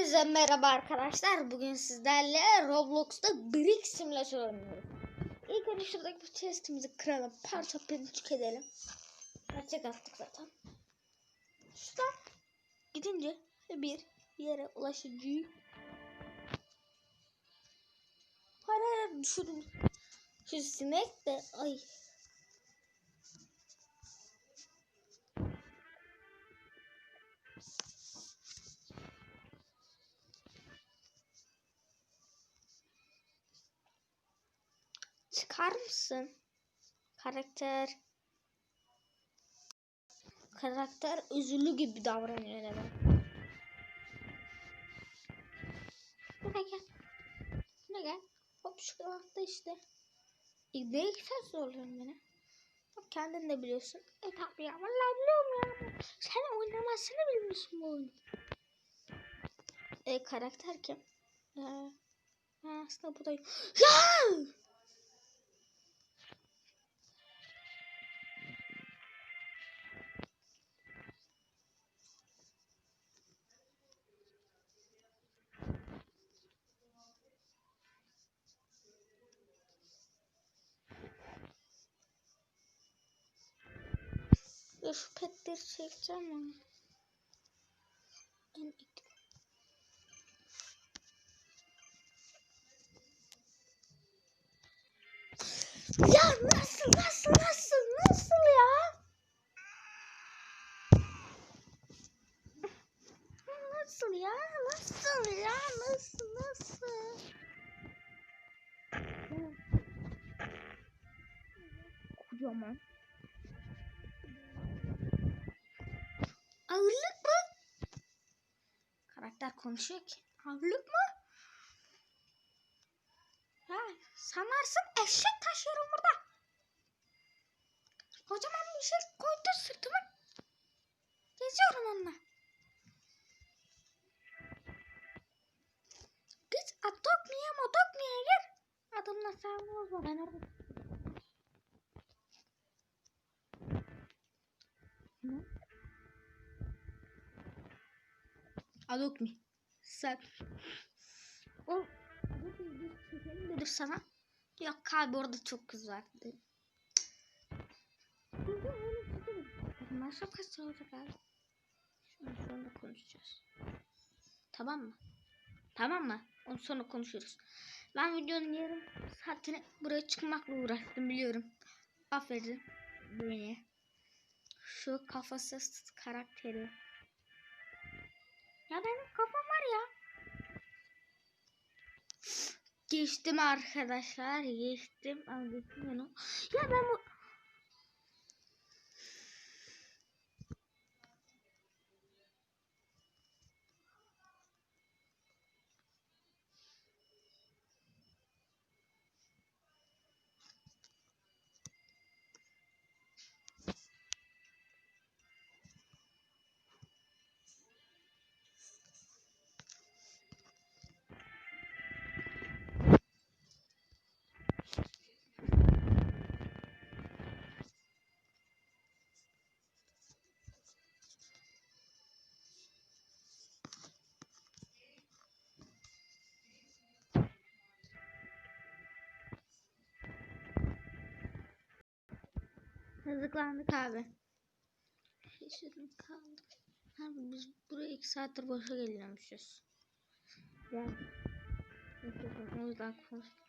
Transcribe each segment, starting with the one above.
Hepinize merhaba arkadaşlar. Bugün sizlerle Roblox'ta Brick Simülatör oynuyoruz. İlk önce şuradaki bu chestimizi kıralım. Parça pinçik edelim. Gerçek attık zaten. Şuradan gidince bir yere. Hayır hayır düşürdüm. Şu sinek de ay. Çıkar mısın? Karakter karakter üzülü gibi davranıyor neden? Buraya gel. Buraya gel. Hop şu altta işte. İlk ne sen zorluyorsun beni? Bak kendin de biliyorsun. E tabi ya vallahi biliyorum ya. Sen oynamasını bilmiyorsun bu oyunu. E karakter kim? Ee, ha, aslında bu da... Ya! Ya şu petleri çekeceğim ama. En Ya nasıl nasıl nasıl nasıl ya? Nasıl ya? Nasıl ya? Nasıl nasıl? Kocaman. Karakter konuşuyor ki. Ağırlık mı? Ya sanarsın eşek taşıyorum burada. Kocaman bir şey koydu sırtıma. Geziyorum onunla. Biz Atokmi'ye Motokmi'ye gir. Adımla sağlamaz ben orada. Adok mi? Sen. O dedim sana. Yok abi orada çok kız var dedi. Nasıl kaç olacak abi? Şunu sonra konuşacağız. Tamam mı? Tamam mı? Onu sonra konuşuruz. Ben videonun yarım saatini buraya çıkmakla uğraştım biliyorum. Aferin beni. Şu kafasız karakteri. Ya benim kafam var ya. Geçtim arkadaşlar. Geçtim. Ama geçtim. Ya ben bu... Hızlıklandık abi. Şaşırdım kaldık. Abi biz buraya iki saattir boşa geliyormuşuz. Yani. O yüzden konuştuk.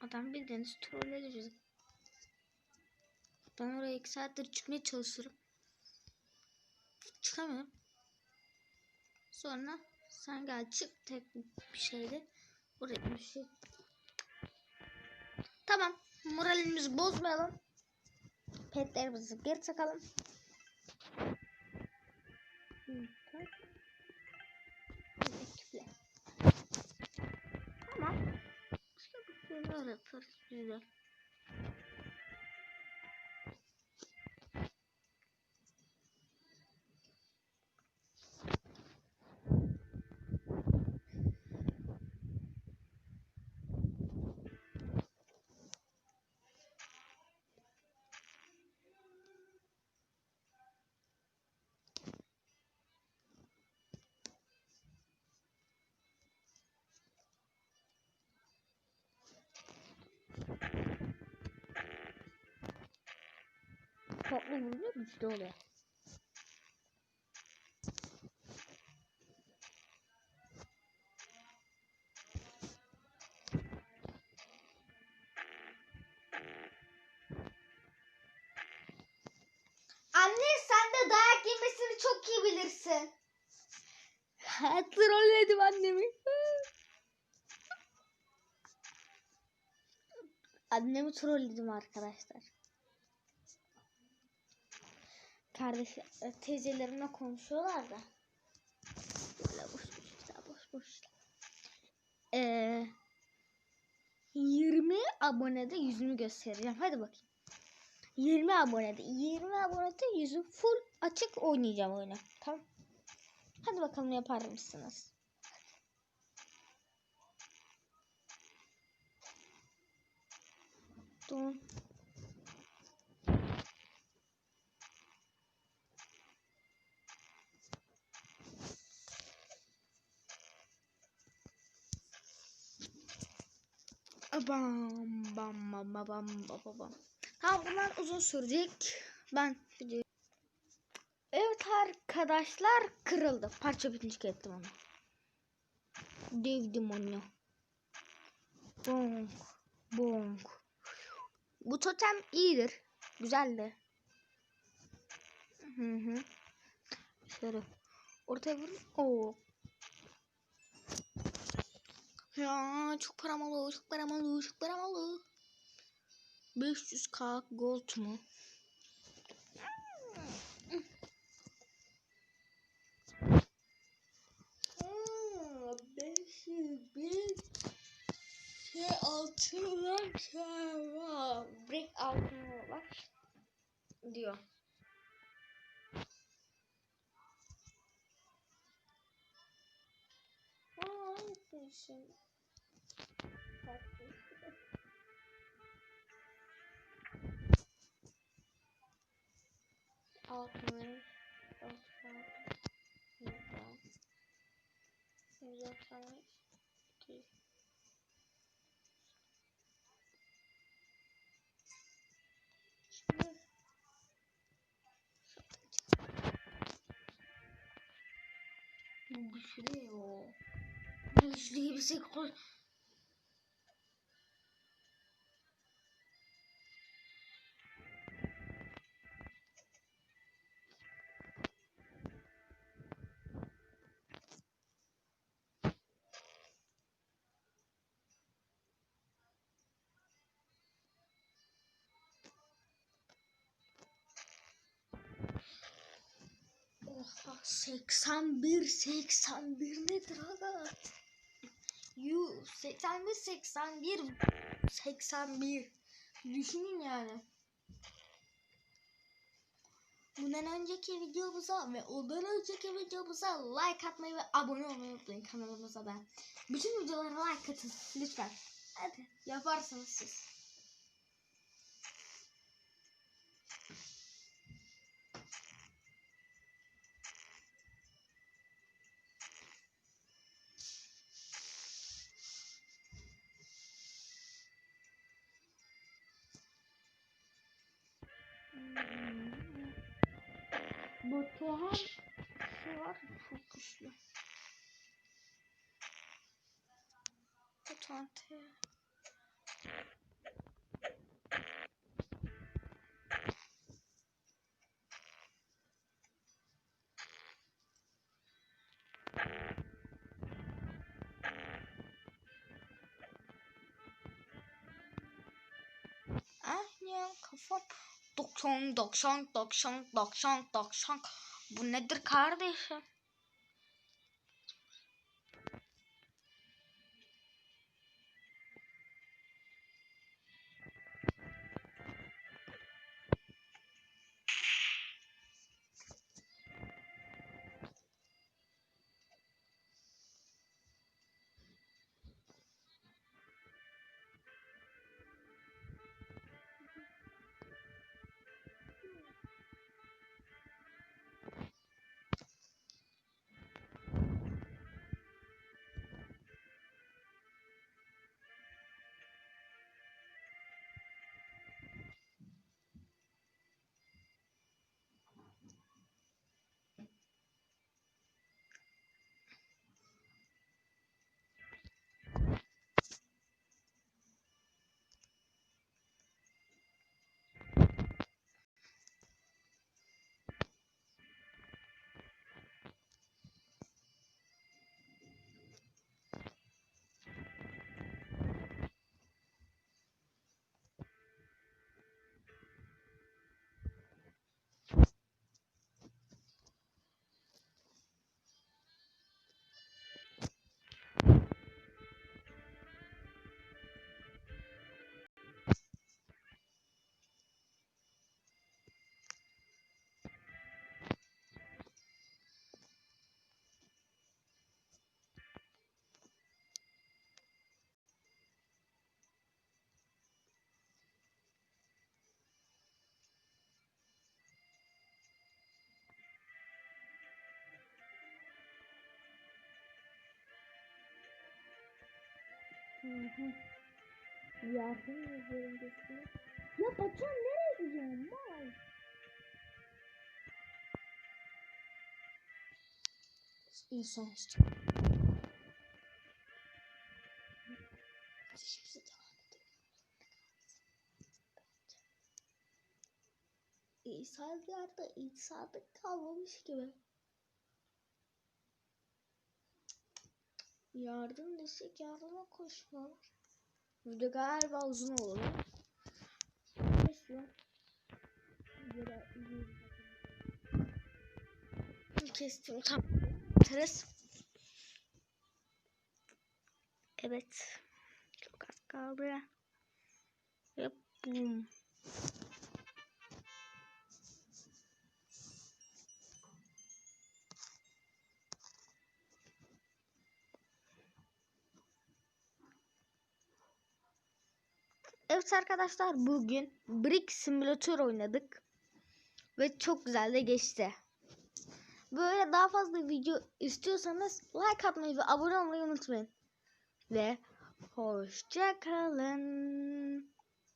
Adam bildiğiniz trolledi bizi. Ben oraya iki saattir çıkmaya çalışıyorum. Çıkamıyorum. Sonra sen gel çık tek bir şeyde. Oraya bir şey. Tamam. Moralimizi bozmayalım. Petlerimizi geri takalım. Tamam. İşte bir şeyler yaparız güzel. Toplu vurunca güçlü oluyor. Anne sen de dayak yemesini çok iyi bilirsin. Trolledim annemi. Annemi trolledim arkadaşlar. Kardeş e, teyzelerimle konuşuyorlar da. Böyle boş boş boş boş. Ee, 20 abonede yüzümü göstereceğim. Hadi bakayım. 20 abonede. 20 abonede yüzüm full açık oynayacağım oyunu. Tamam. Hadi bakalım yapar mısınız? Dur. Bam bam bam bam bam bam. Tamam bunlar uzun sürecek. Ben Evet arkadaşlar kırıldı. Parça bitince ettim onu. Devdim onu. Bonk. Bonk. Bu totem iyidir. Güzeldi. Hı hı. Şöyle. Ortaya vurun. Oo. Ya çok param olur, çok param olur, çok param olur. 500k gold mu? Aa, 500 bin şey altınlar çağırma. Break altınlar var. Diyor. Aa, hangisini? Altınlar. Altınlar. Güzel. Güzel tane. İki. Şimdi Bu güçlü 81 81 nedir aga? Yu 81 81 81 Düşünün yani. Bundan önceki videomuza ve ondan önceki videomuza like atmayı ve abone olmayı unutmayın kanalımıza da. Bütün videolara like atın lütfen. Hadi yaparsınız siz. Var ya, çok güçlü. T. Ah ya kafam 90 90 90 90 90 Bu nedir kardeşim? Yardım üzerindesine. Ya Batuhan nereye gidiyorsun? Mal. İnsan işte. İnsanlarda insanlık kalmamış gibi. Yardım desek yardıma koşmalar. Video galiba uzun olur. Yürü. Kestim tam. Bitiririz. Evet. Çok az kaldı. Ve bum. Evet arkadaşlar bugün Brick Simulator oynadık. Ve çok güzel de geçti. Böyle daha fazla video istiyorsanız like atmayı ve abone olmayı unutmayın. Ve hoşça kalın.